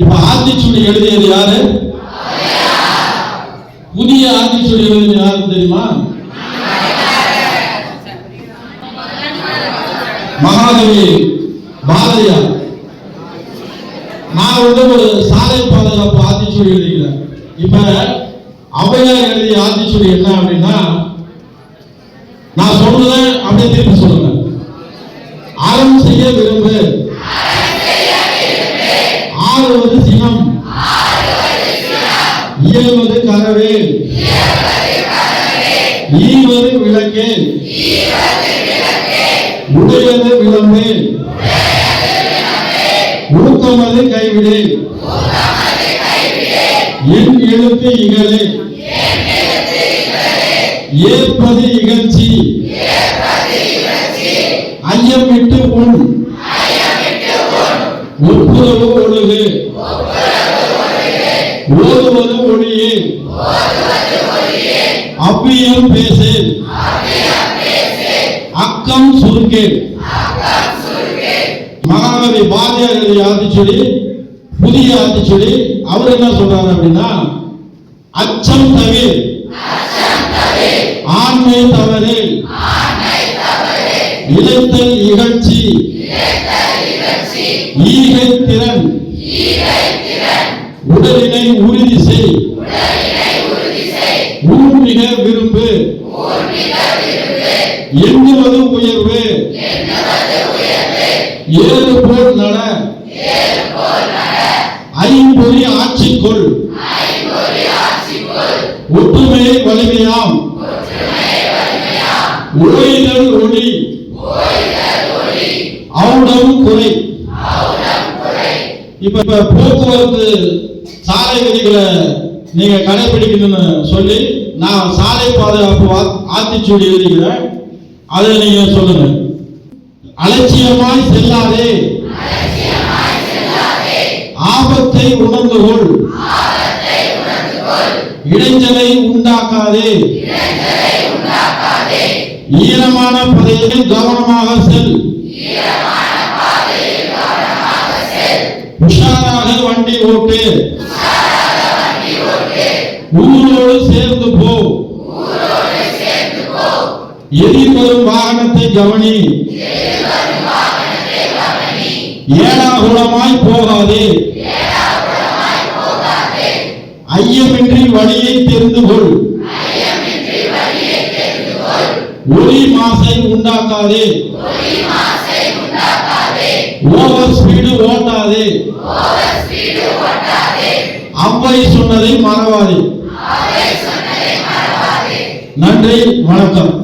இப்ப ஆத்திச்சூடி எழுதியது யாரு? புதிய ஆத்திச்சூடி எழுதியது யாரு தெரியுமா? மகாகவி பாரதியார். நான் வந்து ஒரு சாலை பாதுகாப்பு ஆத்திச்சூடி எழுதுகிறேன் இப்ப அவையார் எழுதிய ஆத்திச்சூடி என்ன அப்படின்னா இயல்வது கரவேல் ஈவது விளக்கேல் உடையது விளம்பேல் ஊக்கமது கைவிடே என் எழுத்து இகழே. ஏற்பது இகழ்ச்சி. ஐயம் விட்டு உன் ஒப்புரவு ஒழுகு ஓதுவது ஒளியே அவ்வியம் பேசு அக்கம் சுருக்கே மகாகவி பாரதியார் எழுதிய ஆத்திச்சொலி புதிய ஆத்திச்சொலி அவர் என்ன சொல்றாரு அப்படின்னா அச்சம் தவிர. ஆண்மை தவறு. இழைத்தல் இகழ்ச்சி. ஈகை திறன் உடலினை உறுதி செய். ஊர் மிக விரும்பு. எண்ணுவது உயர்வு. ஏழு போல் நட. ஐம்பொறி ஆட்சிக்குள். ஒற்றுமையை வலிமையாம். உழைதல் ஒளி. அவுடம் குறை இப்ப போக்குவரத்து சாலை விதிகளை நீங்க கடைபிடிக்கணும்னு சொல்லி நான் சாலை பாதுகாப்பு ஆத்திச்சூடி எழுதுகிறேன் அதை நீங்க சொல்லுங்க. அலட்சியமாய் செல்லாதே. ஆபத்தை உணர்ந்து கொள் இடைஞ்சலை உண்டாக்காதே. ஈரமான பதையில் கவனமாக செல் உஷாராக வண்டி ஓட்டு. ஊரோடு சேர்ந்து போ. எதிர்வரும் வாகனத்தை கவனி. ஏடாகுளமாய் போகாதே. ஐயமின்றி வழியை தெரிந்து கொள். ஒளி மாசை உண்டாக்காதே. ஓவர் ஸ்பீடு ஓட்டாதே. அவ்வை சொன்னதை மறவாதே. நன்றி வணக்கம்.